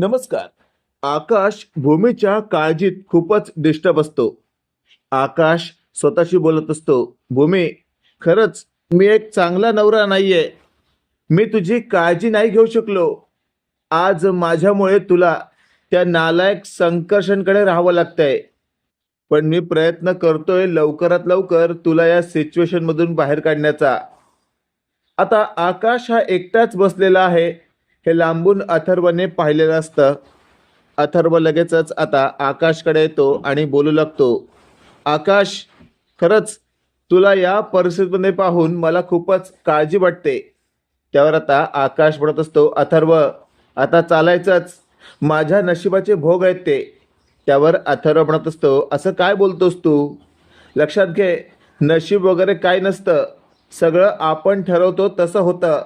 नमस्कार. आकाश भूमीच्या काळजीत खूपच डिस्टर्ब असतो. आकाश स्वतःशी बोलत असतो भूमी खरंच मी एक चांगला नवरा नाहीये. मी तुझी काळजी नाही घेऊ शकलो. आज माझ्यामुळे तुला त्या नालायक संकर्षणकडे राहावं लागतंय. पण मी प्रयत्न करतोय लवकरात लवकर तुला या सिच्युएशन मधून बाहेर काढण्याचा. आता आकाश हा एकटाच बसलेला आहे. हे लांबून अथर्वने पाहिलेलं असतं. अथर्व लगेचच आता आकाशकडे येतो आणि बोलू लागतो आकाश खरंच तुला या परिस्थितीमध्ये पाहून मला खूपच काळजी वाटते. त्यावर आता आकाश म्हणत असतो अथर्व आता चालायचंच. माझ्या नशिबाचे भोग आहेत ते. त्यावर अथर्व म्हणत असतो असं काय बोलतोस तू? लक्षात घे नशीब वगैरे काय नसतं. सगळं आपण ठरवतो तसं होतं.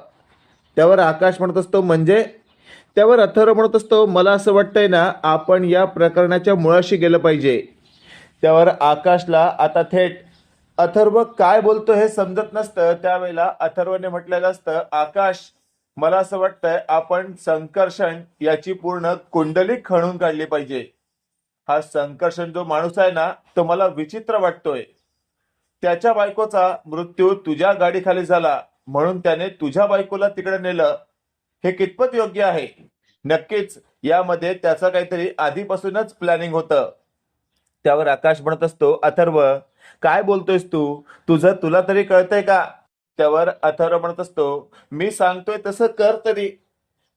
त्यावर आकाश म्हणत असतो म्हणजे? त्यावर अथर्व म्हणत असतो मला असं वाटतंय ना आपण या प्रकरणाच्या मुळाशी गेलं पाहिजे. त्यावर आकाशला आता थेट अथर्व काय बोलतो हे समजत नसतं. त्यावेळेला अथर्वने म्हटलेलं असतं आकाश मला असं वाटतंय आपण संकर्षण याची पूर्ण कुंडली खणून काढली पाहिजे. हा संकर्षण जो माणूस आहे ना तो मला विचित्र वाटतोय. त्याच्या बायकोचा मृत्यू तुझ्या गाडीखाली झाला. म्हणून त्याने तुझ्या बायकोला तिकडे नेलं. हे कितपत योग्य आहे? नक्कीच यामध्ये त्याचं काहीतरी आधीपासूनच प्लॅनिंग होतं. त्यावर आकाश म्हणत असतो अथर्व काय बोलतोयस तू? तुझं तुला तरी कळतंय का? त्यावर अथर्व म्हणत असतो मी सांगतोय तसं कर तरी.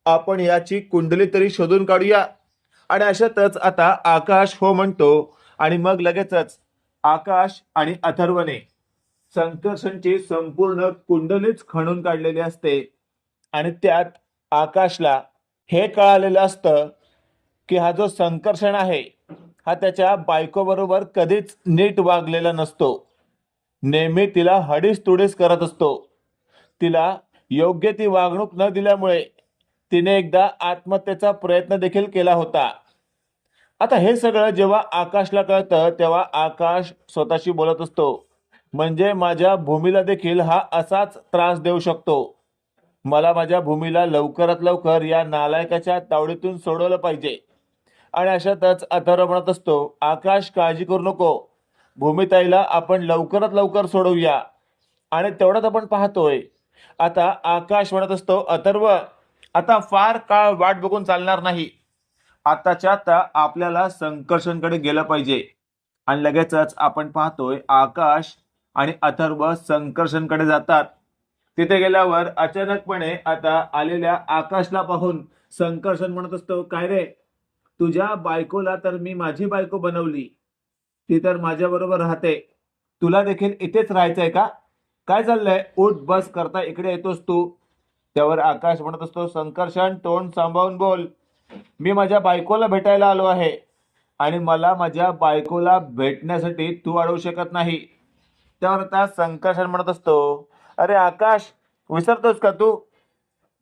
आपण याची कुंडली तरी शोधून काढूया. आणि अशातच आता आकाश हो म्हणतो आणि मग लगेचच आकाश आणि अथर्वने संकर्षणची संपूर्ण कुंडलीच खणून काढलेली असते. आणि त्यात आकाशला हे कळालेलं असतं की हा जो संकर्षण आहे हा त्याच्या बायकोबरोबर कधीच नीट वागलेला नसतो. नेहमी तिला हडीस तुडीस करत असतो. तिला योग्य ती वागणूक न दिल्यामुळे तिने एकदा आत्महत्येचा प्रयत्न देखील केला होता. आता हे सगळं जेव्हा आकाशला कळतं तेव्हा आकाश स्वतःशी बोलत असतो. म्हणजे माझ्या भूमीला देखील हा असाच त्रास देऊ शकतो. मला माझ्या भूमीला लवकरात लवकर या नालायकाच्या तावडीतून सोडवलं पाहिजे. आणि अशातच अथर्व म्हणत असतो आकाश काळजी करू नको. भूमिताईला आपण लवकरात लवकर सोडवूया. आणि तेवढ्यात आपण पाहतोय. आता आकाश म्हणत असतो अथर्व आता फार काळ वाट बघून चालणार नाही. आताच्या आता आपल्याला संकर्षणकडे गेलं पाहिजे. आणि लगेचच आपण पाहतोय आकाश आणि अथर्व संकर्षणकडे जातात. तिथे गेल्यावर अचानकपणे आता आलेल्या आकाशला पाहून संकर्षण म्हणत असतो काय रे? तुझ्या बायकोला तर मी माझी बायको बनवली. ती तर माझ्या बरोबर राहते. तुला देखील इथेच राहायचंय का? काय चाललंय? उठ बस करता इकडे येतोस तू. त्यावर आकाश म्हणत असतो संकर्षण तोंड सांभाळून बोल. मी माझ्या बायकोला भेटायला आलो आहे आणि मला माझ्या बायकोला भेटण्यासाठी तू अडवू शकत नाही. त्यावर आता संकर्षण म्हणत असतो. अरे आकाश विसरतोस का तू?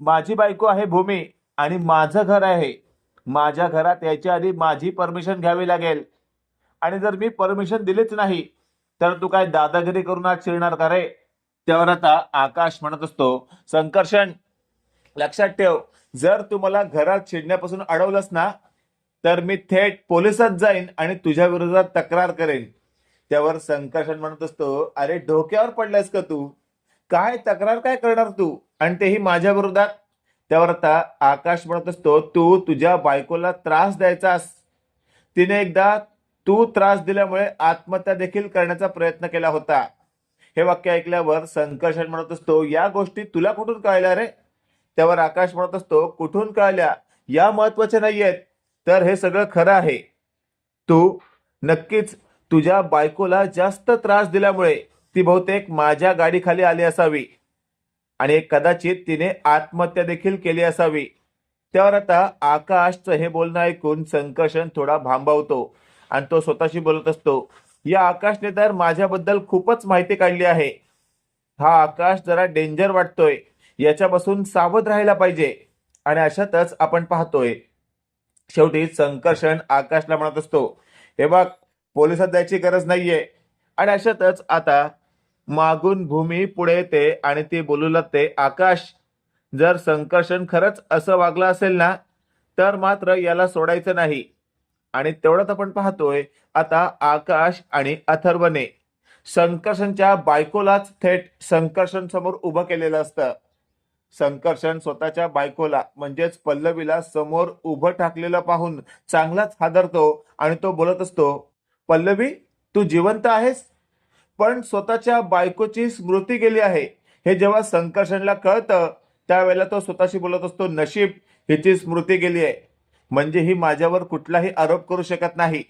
माझी बायको आहे भूमी आणि माझं घर आहे. माझ्या घरात यायच्या आधी माझी परमिशन घ्यावी लागेल. आणि जर मी परमिशन दिलीच नाही तर तू काय दादागिरी करून आज शिरणार का रे? त्यावर आता आकाश म्हणत असतो संकर्षण लक्षात ठेव जर तू मला घरात शिरण्यापासून अडवलंस ना तर मी थेट पोलिसात जाईन आणि तुझ्या विरोधात तक्रार करेन. त्यावर संकर्षण म्हणत असतो अरे डोक्यावर पडलास का तू? काय तक्रार काय करणार तू? आणि तेही माझ्या विरोधात. त्यावर आता आकाश म्हणत असतो तू तुझ्या बायकोला त्रास द्यायचास तिने एकदा तू त्रास दिल्यामुळे आत्महत्या देखील करण्याचा प्रयत्न केला होता. हे वाक्य ऐकल्यावर संकर्षण म्हणत असतो या गोष्टी तुला कुठून कळल्या रे? त्यावर आकाश म्हणत असतो कुठून कळल्या? या महत्त्वाच्या नाहीयेत. तर हे सगळं खरं आहे. तू नक्कीच तुझ्या बायकोला जास्त त्रास दिल्यामुळे ती बहुतेक माझ्या गाडीखाली आली असावी. आणि कदाचित तिने आत्महत्या देखील केली असावी. त्यावर आता आकाशचं हे बोलणं ऐकून संकर्षण थोडा भांबावतो आणि तो स्वतःशी बोलत असतो या आकाशने तर माझ्याबद्दल खूपच माहिती काढली आहे. हा आकाश जरा डेंजर वाटतोय. याच्यापासून सावध राहायला पाहिजे. आणि अशातच आपण पाहतोय शेवटी संकर्षण आकाशला म्हणत असतो हे बघ पोलिसात द्यायची गरज नाहीये. आणि अशातच आता मागून भूमी पुढे येते आणि ती बोलू लागते आकाश जर संकर्षण खरंच असं वागलं असेल ना तर मात्र याला सोडायचं नाही. आणि तेवढ्यात आपण पाहतोय आता आकाश आणि अथर्वने संकर्षणच्या बायकोलाच थेट संकर्षण समोर उभं केलेलं असतं. संकर्षण स्वतःच्या बायकोला म्हणजेच पल्लवीला समोर उभं टाकलेलं पाहून चांगलाच हादरतो आणि तो बोलत असतो पल्लवी तू जिवंत आहेस? पण स्वतःच्या बायकोची स्मृती गेली आहे. हे जेव्हा संकर्षणला कळतं त्यावेळेला तो स्वतःशी बोलत असतो नशीब हिची स्मृती गेली आहे. म्हणजे ही माझ्यावर कुठलाही आरोप करू शकत नाही.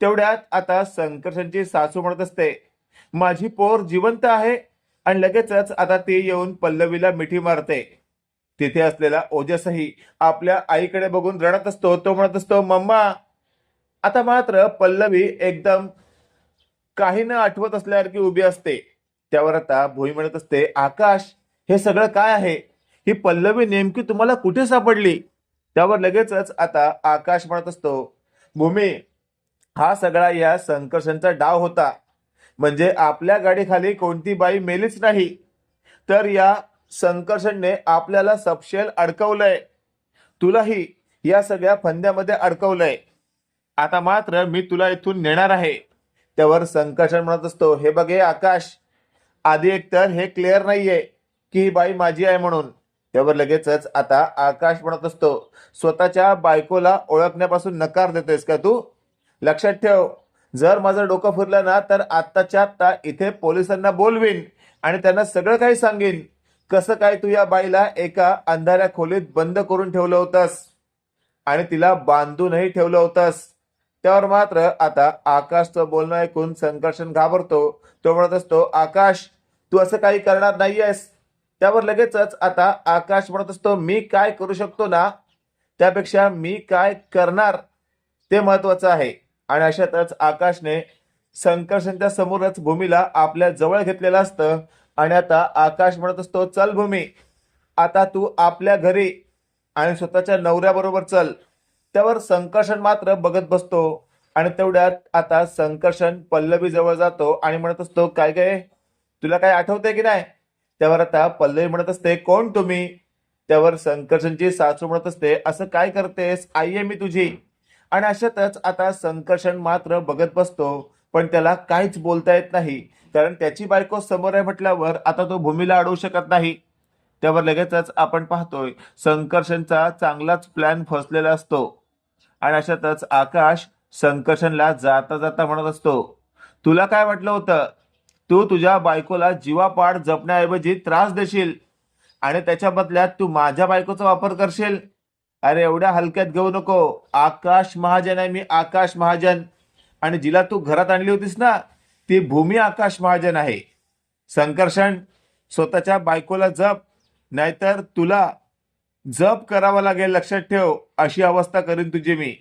तेवढ्यात आता संकर्षणची सासू म्हणत असते माझी पोर जिवंत आहे. आणि लगेचच आता ती येऊन पल्लवीला मिठी मारते. तिथे असलेला ओजसही आपल्या आईकडे बघून रडत असतो तो म्हणत असतो मम्मा आता मात्र पल्लवी एकदम काही न आठवत असल्यासारखी उभी असते. त्यावर आता भोई म्हणत असते आकाश हे सगळं काय आहे? ही पल्लवी नेमकी तुम्हाला कुठे सापडली? त्यावर लगेचच आता आकाश म्हणत असतो भूमी हा सगळा या संकर्षणचा डाव होता. म्हणजे आपल्या गाडीखाली कोणती बाई मेलीच नाही. तर या संकर्षणने आपल्याला सपशेल अडकवलंय. तुलाही या सगळ्या फंद्यामध्ये अडकवलंय. आता मात्र मी तुला इथून नेणार आहे. त्यावर संकर्षण म्हणत असतो हे बघे आकाश आधी एकतर हे क्लिअर नाहीये की ही बाई माझी आहे म्हणून. त्यावर लगेचच आता आकाश म्हणत असतो स्वतःच्या बायकोला ओळखण्यापासून नकार देतोयस का तू? लक्षात ठेव जर माझं डोकं फिरलं ना तर आत्ताच्या आत्ता इथे पोलिसांना बोलवीन आणि त्यांना सगळं काही सांगेन. कसं काय तू या बाईला एका अंधाऱ्या खोलीत बंद करून ठेवलं होतंस? आणि तिला बांधूनही ठेवलं होतंस? त्यावर मात्र आता आकाशचं बोलणं ऐकून संकर्षण घाबरतो तो म्हणत असतो आकाश तू असं काही करणार नाहीयेस. त्यावर लगेचच आता आकाश म्हणत असतो मी काय करू शकतो ना? त्यापेक्षा मी काय करणार? ते महत्वाचं आहे. आणि अशातच आकाशने संकर्षणच्या समोरच भूमीला आपल्या जवळ घेतलेलं असतं. आणि आता आकाश म्हणत असतो चल भूमी आता तू आपल्या घरी आणि स्वतःच्या नवऱ्याबरोबर चल. त्यावर संकर्षण मात्र बघत बसतो. आणि तेवढ्यात आता संकर्षण पल्लवी जवळ जातो आणि म्हणत असतो काय काय तुला काय आठवतंय की नाही? त्यावर आता पल्लवी म्हणत असते कोण तुम्ही? त्यावर संकर्षणची सासू म्हणत असते असं काय करतेस? आई आहे मी तुझी. आणि अशातच आता संकर्षण मात्र बघत बसतो पण त्याला काहीच बोलता येत नाही. कारण त्याची बायको समोर आहे म्हटल्यावर आता तो भूमीला अडवू शकत नाही. त्यावर लगेचच आपण पाहतोय संकर्षणचा चांगलाच प्लॅन फसलेला असतो. आणि अशातच आकाश संकर्षणला जाता जाता म्हणत असतो. तुला काय वाटलं होतं? तू तुझ्या बायकोला जीवापाड जपण्याऐवजी त्रास देशील आणि त्याच्या बदल्यात तू माझ्या बायकोचा वापर करशील? अरे एवढ्या हलक्यात घेऊ नको. आकाश महाजन आहे मी आकाश महाजन. आणि जिला तू घरात आणली होतीस ना ती भूमी आकाश महाजन आहे. संकर्षण स्वतःच्या बायकोला जप नाहीतर तुला जप करावा लागेल लक्षात ठेव अशी अवस्था करीन तुझी मी.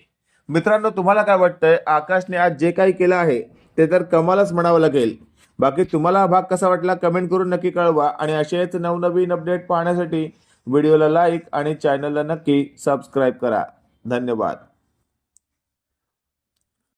मित्रांनो तुम्हाला काय वाटतंय? आकाशने आज जे काही केलं आहे ते तर कमालच म्हणावं लागेल. बाकी तुम्हाला हा भाग कसा वाटला कमेंट करून नक्की कळवा. आणि असेच नवनवीन अपडेट पाहण्यासाठी व्हिडिओला लाईक आणि चॅनलला नक्की सबस्क्राईब करा. धन्यवाद.